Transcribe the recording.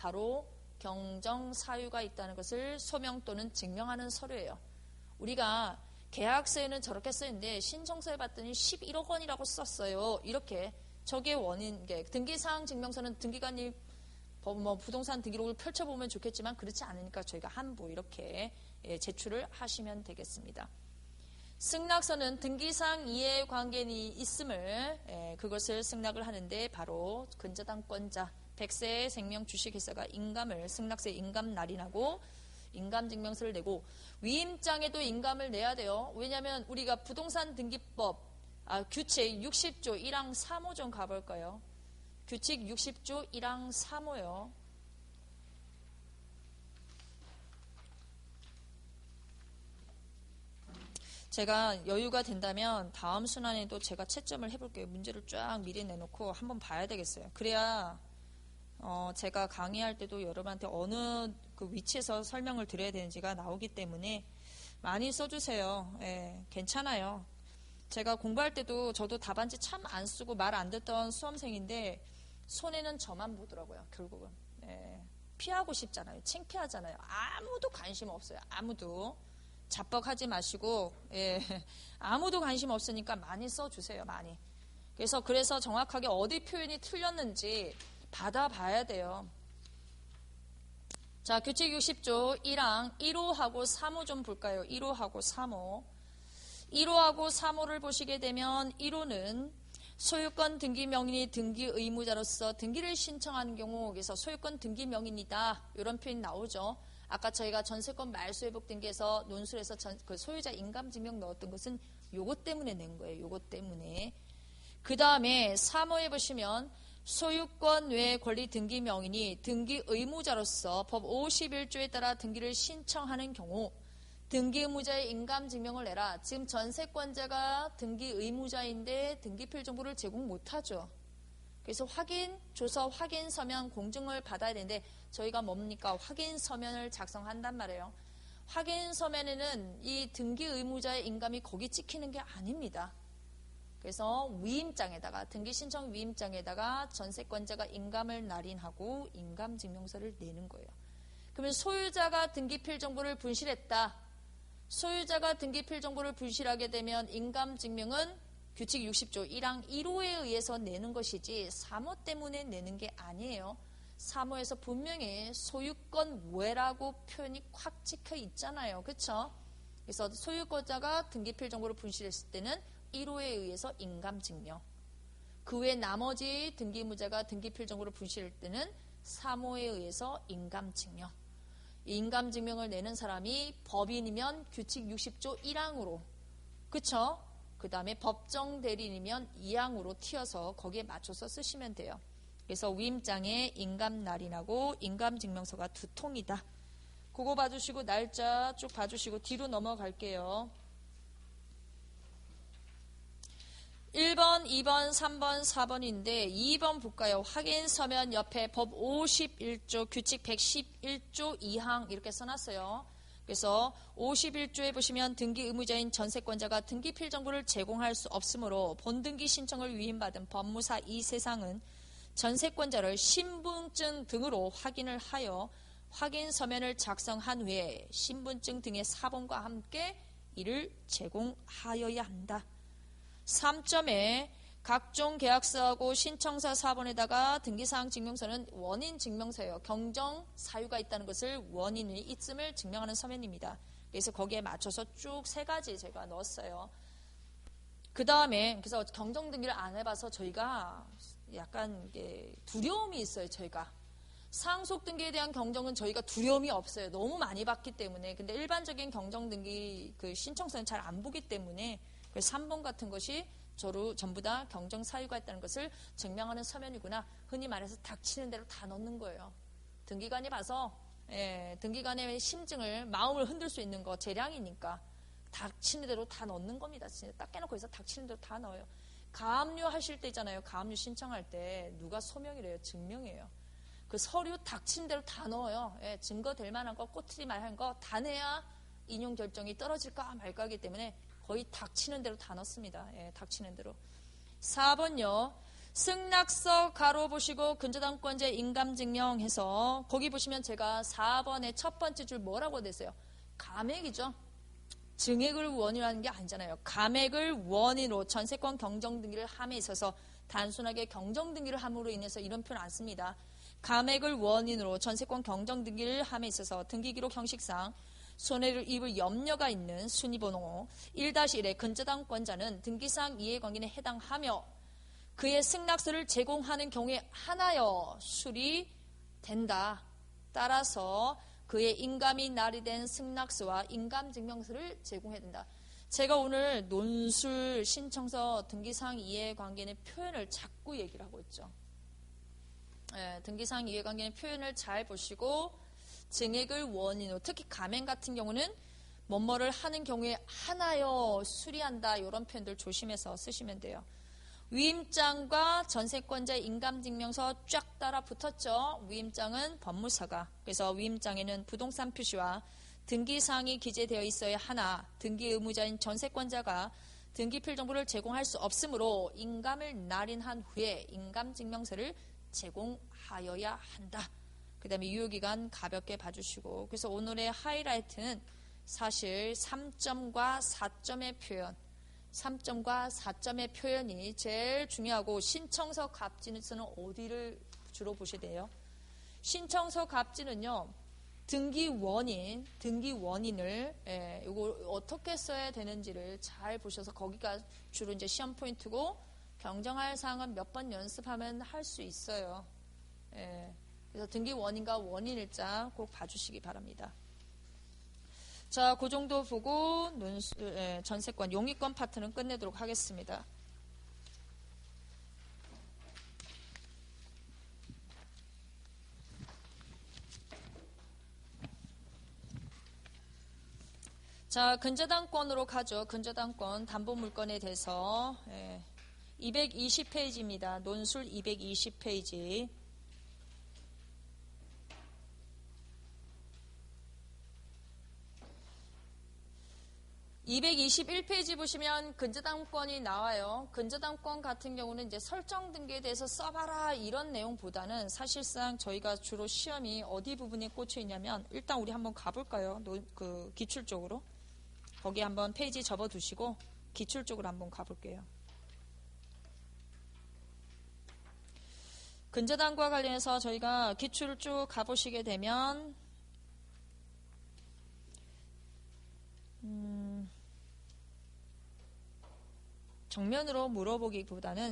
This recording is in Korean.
바로 경정 사유가 있다는 것을 소명 또는 증명하는 서류예요. 우리가 계약서에는 저렇게 써있는데 신청서에 봤더니 11억 원이라고 썼어요. 이렇게 저게 원인, 등기사항 증명서는 등기관이 뭐 부동산 등기록을 펼쳐보면 좋겠지만 그렇지 않으니까 저희가 한부 이렇게 예, 제출을 하시면 되겠습니다. 승낙서는 등기상 이해관계이 있음을 예, 그것을 승낙을 하는데 바로 근저당권자 백세 생명 주식회사가 인감을 승낙세 인감 날인하고 인감 증명서를 내고 위임장에도 인감을 내야 돼요. 왜냐하면 우리가 부동산 등기법 아, 규칙 60조 1항 3호 좀 가볼까요? 규칙 60조 1항 3호요. 제가 여유가 된다면 다음 순환에도 제가 채점을 해볼게요. 문제를 쫙 미리 내놓고 한번 봐야 되겠어요. 그래야 어 제가 강의할 때도 여러분한테 어느 그 위치에서 설명을 드려야 되는지가 나오기 때문에 많이 써주세요. 예, 괜찮아요. 제가 공부할 때도 저도 답안지 참 안 쓰고 말 안 듣던 수험생인데 손해는 저만 보더라고요. 결국은 예, 피하고 싶잖아요. 창피하잖아요. 아무도 관심 없어요. 아무도. 자뻑하지 마시고 예, 아무도 관심 없으니까 많이 써주세요. 많이. 그래서 그래서 정확하게 어디 표현이 틀렸는지 받아봐야 돼요. 자, 규칙 60조 1항 1호하고 3호 좀 볼까요? 1호하고 3호. 1호하고 3호를 보시게 되면 1호는 소유권 등기 명인이 등기 의무자로서 등기를 신청하는 경우 그래서 소유권 등기 명인이다 이런 표현이 나오죠. 아까 저희가 전세권 말소회복 등기에서 논술에서 전, 그 소유자 인감증명 넣었던 것은 요것 때문에 낸 거예요. 요것 때문에. 그 다음에 3호에 보시면 소유권 외 권리 등기 명인이 등기 의무자로서 법 51조에 따라 등기를 신청하는 경우 등기 의무자의 인감 증명을 내라. 지금 전세권자가 등기 의무자인데 등기필 정보를 제공 못하죠. 그래서 확인, 조서 확인 서면 공증을 받아야 되는데 저희가 뭡니까? 확인 서면을 작성한단 말이에요. 확인 서면에는 이 등기 의무자의 인감이 거기 찍히는 게 아닙니다. 그래서 위임장에다가 등기 신청 위임장에다가 전세권자가 인감을 날인하고 인감 증명서를 내는 거예요. 그러면 소유자가 등기필 정보를 분실했다. 소유자가 등기필 정보를 분실하게 되면 인감 증명은 규칙 60조 1항 1호에 의해서 내는 것이지 사모 때문에 내는 게 아니에요. 사모에서 분명히 소유권 외라고 표현이 콱 찍혀 있잖아요. 그렇죠? 그래서 소유권자가 등기필 정보를 분실했을 때는 1호에 의해서 인감증명 그 외 나머지 등기무자가 등기필 정보를 분실할 때는 3호에 의해서 인감증명 인감증명을 내는 사람이 법인이면 규칙 60조 1항으로 그쵸? 그 다음에 법정 대리인이면 2항으로 튀어서 거기에 맞춰서 쓰시면 돼요. 그래서 위임장에 인감날인하고 인감증명서가 두 통이다. 그거 봐주시고 날짜 쭉 봐주시고 뒤로 넘어갈게요. 1번, 2번, 3번, 4번인데 2번 볼까요? 확인 서면 옆에 법 51조 규칙 111조 2항 이렇게 써놨어요. 그래서 51조에 보시면 등기 의무자인 전세권자가 등기 필정보를 제공할 수 없으므로 본등기 신청을 위임받은 법무사 이 세상은 전세권자를 신분증 등으로 확인을 하여 확인 서면을 작성한 후에 신분증 등의 사본과 함께 이를 제공하여야 한다. 3점에 각종 계약서하고 신청서 사본에다가 등기사항 증명서는 원인 증명서예요. 경정 사유가 있다는 것을 원인이 있음을 증명하는 서면입니다. 그래서 거기에 맞춰서 쭉 세 가지 제가 넣었어요. 그 다음에 그래서 경정 등기를 안 해봐서 저희가 약간 두려움이 있어요, 저희가. 상속 등기에 대한 경정은 저희가 두려움이 없어요. 너무 많이 봤기 때문에. 근데 일반적인 경정 등기 그 신청서는 잘 안 보기 때문에 그래서 3번 같은 것이 저로 전부 다 경정 사유가 있다는 것을 증명하는 서면이구나. 흔히 말해서 닥치는 대로 다 넣는 거예요. 등기관이 봐서 예, 등기관의 심증을 마음을 흔들 수 있는 거 재량이니까 닥치는 대로 다 넣는 겁니다. 진짜 딱 깨놓고 해서 닥치는 대로 다 넣어요. 가압류 하실 때 있잖아요. 가압류 신청할 때 누가 소명이래요? 증명이에요. 그 서류 닥친 대로 다 넣어요. 예, 증거 될 만한 거, 꼬투리 말한 거 다 내야 인용 결정이 떨어질까 말까 하기 때문에 거의 닥치는 대로 다 넣습니다. 예, 닥치는 대로. 4번요. 승낙서 가로 보시고 근저당권자 인감증명 해서 거기 보시면 제가 4번의 첫 번째 줄 뭐라고 됐어요? 감액이죠. 증액을 원인으로 게 아니잖아요. 감액을 원인으로 전세권 경정 등기를 함에 있어서 단순하게 경정 등기를 함으로 인해서 이런 표현 안 씁니다. 감액을 원인으로 전세권 경정 등기를 함에 있어서 등기기록 형식상 손해를 입을 염려가 있는 순위번호 1-1의 근저당권자는 등기상 이해관계에 해당하며 그의 승낙서를 제공하는 경우에 하나여 수리된다. 따라서 그의 인감이 날이된 승낙서와 인감증명서를 제공해야 된다. 제가 오늘 논술 신청서 등기상 이해관계는 표현을 자꾸 얘기를 하고 있죠. 예, 등기상 이해관계는 표현을 잘 보시고 증액을 원인으로 특히 가맹 같은 경우는 뭐뭐를 하는 경우에 하나여 수리한다 이런 표현들 조심해서 쓰시면 돼요. 위임장과 전세권자 인감증명서 쫙 따라 붙었죠. 위임장은 법무사가. 그래서 위임장에는 부동산 표시와 등기사항이 기재되어 있어야 하나 등기 의무자인 전세권자가 등기필 정보를 제공할 수 없으므로 인감을 날인한 후에 인감증명서를 제공하여야 한다. 그 다음에 유효기간 가볍게 봐주시고 그래서 오늘의 하이라이트는 사실 3점과 4점의 표현 3점과 4점의 표현이 제일 중요하고 신청서 갑진에서는 어디를 주로 돼요? 신청서 갑진은요. 등기 원인, 등기 원인을 예, 이거 어떻게 써야 되는지를 잘 보셔서 거기가 주로 이제 시험 포인트고 경정할 사항은 몇 번 연습하면 할 수 있어요. 예, 그래서 등기 원인과 원인일자 꼭 봐주시기 바랍니다. 자, 그 정도 보고 전세권 용의권 파트는 끝내도록 하겠습니다. 자, 근저당권으로 가죠. 근저당권 담보 물건에 대해서 예, 220페이지입니다. 논술 220페이지. 221페이지 보시면 근저당권이 나와요. 근저당권 같은 경우는 이제 설정 등기에 대해서 써봐라 이런 내용보다는 사실상 저희가 주로 시험이 어디 부분에 꽂혀 있냐면 일단 우리 한번 가볼까요? 노, 그 기출 쪽으로 거기 한번 페이지 접어두시고 기출 쪽으로 한번 가볼게요. 근저당과 관련해서 저희가 기출을 쭉 가보시게 되면 음, 정면으로 물어보기보다는